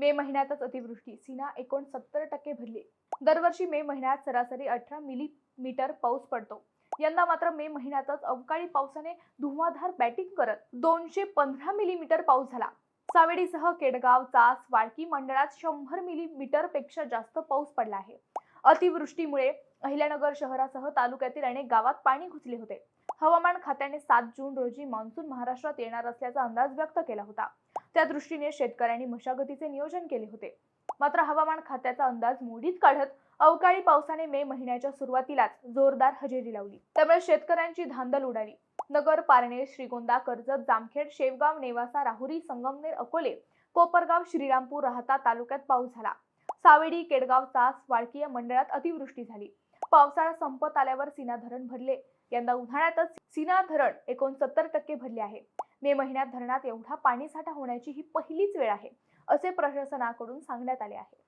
मे महिन्यातच अतिवृष्टी. सीना एकोणसत्तर टक्के भरली. दरवर्षी मे महिन्यात सरासरी अठरा मिलीमीटर पाऊस पडतो. यंदा मात्र मे महिन्यातच अवकाळी पावसाने धुवाधार बॅटिंग करत दोनशे पंधरा मिलीमीटर पाऊस झाला. सावेडीसह केडगाव चास वाळकी मंडळात शंभर मिलीमीटरपेक्षा जास्त पाऊस पडला आहे. अतिवृष्टीमुळे अहिल्यानगर शहरासह तालुक्यातील अनेक गावात पाणी घुसले होते. हवामान खात्याने सात जून रोजी मान्सून महाराष्ट्रात येणार असल्याचा अंदाज व्यक्त केला होता. त्या दृष्टीने शेतकऱ्यांनी मशागतीचे नियोजन केले होते. मात्र हवामान खात्याचा अंदाज मोडीत काढत अवकाळी पावसाने मे महिन्याच्या सुरुवातीलाच जोरदार हजेरी लावली. त्यामुळे शेतकऱ्यांची धांदल उडाली. नगर पारणे श्रीगोंदा कर्जत जामखेड शेवगाव नेवासा राहुरी संगमनेर अकोले कोपरगाव श्रीरामपूर राहता तालुक्यात पाऊस झाला. सावेडी केडगाव चास वाळकी या मंडळात अतिवृष्टी झाली. पावसाळा संपत आल्यावर सीना धरण भरले. यंदा उन्हाळ्यातच सीना धरण एकोणसत्तर टक्के भरले आहे. मे महिन्यात धरणात एवढा पाणीसाठा होण्याची ही पहिलीच वेळ आहे असे प्रशासनाकडून सांगण्यात आले आहे.